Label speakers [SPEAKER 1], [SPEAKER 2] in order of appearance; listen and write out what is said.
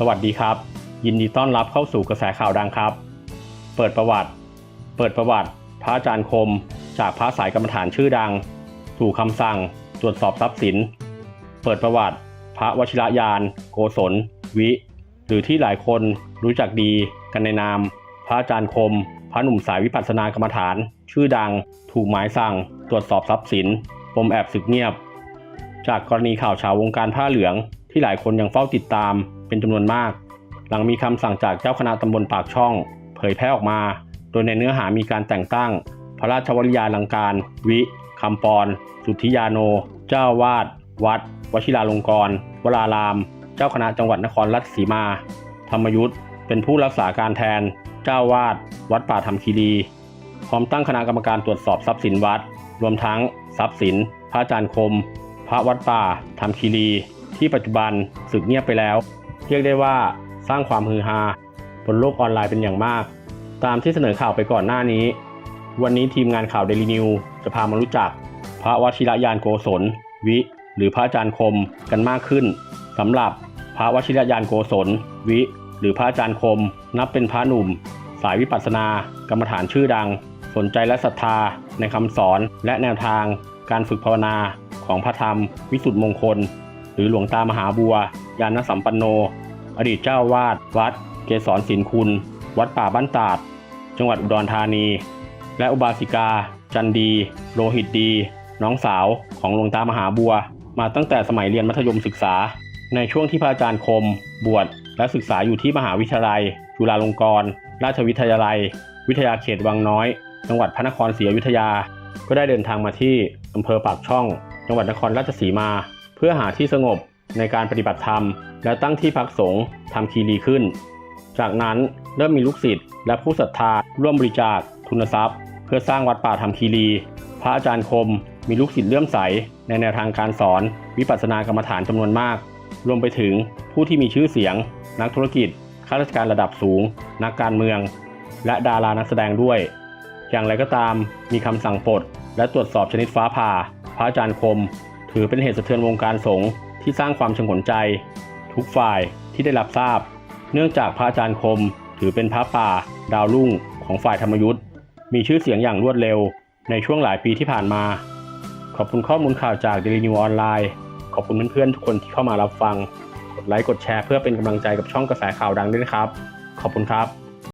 [SPEAKER 1] สวัสดีครับ ยินดีต้อนรับเข้าสู่กระแสข่าวดังครับ เปิดประวัติ เปิดประวัติ พระอาจารย์คม จากพระสายกรรมฐานชื่อดังถูกคำสั่ง ตรวจสอบทรัพย์สิน เปิดประวัติ พระวชิรยาน โกศล วิ หรือที่หลายคนรู้จักดีกันในนาม พระอาจารย์คม พระหนุ่มสายวิปัสสนากรรมฐาน ชื่อดัง ถูกหมายสั่ง ตรวจสอบทรัพย์สินปมแอบศึกเงียบ จากกรณีข่าวเฉาวงการผ้าเหลืองที่หลายคนยังเฝ้าติดตาม เป็นจำนวนมาก หลังมีคำสั่งจากเจ้าคณะตำบลปากช่อง เผยแพร่ออกมา โดยในเนื้อหามีการแต่งตั้ง พระราชวริยาลังการ วิคำปรสุทธิยาโน เจ้าวาด วัด วชิราลงกร วราราม เจ้าคณะจังหวัดนครราชสีมา ธรรมยุทธเป็นผู้รักษาการแทน เจ้าวาด วัดป่าธรรมคีรีพร้อมตั้งคณะกรรมการตรวจสอบทรัพย์สินวัด รวมทั้งทรัพย์สิน พระอาจารย์คม พระวัดป่าธรรมคีรี ที่ปัจจุบันสึกเงียบไปแล้ว เรียกได้ว่าสร้างความฮือฮาบนโลกออนไลน์เป็นอย่างมาก ตามที่เสนอข่าวไปก่อนหน้านี้ วันนี้ทีมงานข่าวเดลินิวจะพามารู้จัก พระวชิรยานโกศล วิ หรือพระอาจารย์คมกันมากขึ้นสำหรับพระวชิรยานโกศล วิ หรือพระอาจารย์คม นับเป็นพระหนุ่ม สายวิปัสสนากรรมฐานชื่อดัง สนใจและศรัทธาในคำสอนและแนวทาง การฝึกภาวนาของพระธรรม วิสุทธิมงคล หรือหลวงตามหาบัว ยานสัมปันโน อดีตเจ้าวาด วัด เกษรศิลคุณ วัดป่าบ้านตาด จังหวัดอุดรธานี และอุบาสิกา จันดี โลหิตดี น้องสาวของหลวงตามหาบัว มาตั้งแต่สมัยเรียนมัธยมศึกษา ในช่วงที่พระอาจารย์คม บวชและศึกษาอยู่ที่มหาวิทยาลัย จุฬาลงกรณราชวิทยาลัย วิทยาเขตวังน้อย จังหวัดพระนครศรีอยุธยา ก็ได้เดินทางมาที่อำเภอปากช่อง จังหวัดนครราชสีมา เพื่อหาที่สงบ ในการปฏิบัติธรรม และตั้งที่พักสงฆ์ทำคีรีขึ้น จากนั้นเริ่มมีลูกศิษย์และผู้ศรัทธาร่วมบริจาคทุนทรัพย์ เพื่อสร้างวัดป่าธรรมคีรี พระอาจารย์คม มีลูกศิษย์เลื่อมใส ในแนวทางการสอน วิปัสสนากรรมฐานจำนวนมาก รวมไปถึงผู้ที่มีชื่อเสียง นักธุรกิจข้าราชการระดับสูง นักการเมือง และดารานักแสดงด้วย อย่างไรก็ตามมีคำสั่งปลดและตรวจสอบชนิดฟ้าผ่า พระอาจารย์คม ถือเป็นเหตุสะเทือนวงการสงฆ์ ที่สร้างความชงนใจ ทุกฝ่ายที่ได้รับทราบ เนื่องจากพระอาจารย์คม ถือเป็นพระป่า ดาวรุ่งของฝ่ายธรรมยุทธ์มีชื่อเสียงอย่างรวดเร็วในช่วงหลายปีที่ผ่านมา ขอบคุณข้อมูลข่าวจาก Daily New ออนไลน์ขอบคุณเพื่อนๆทุกคนที่เข้ามารับฟัง กดไลค์กดแชร์เพื่อเป็นกำลังใจกับช่องกระแสข่าวดังด้วยนะครับ ขอบคุณครับ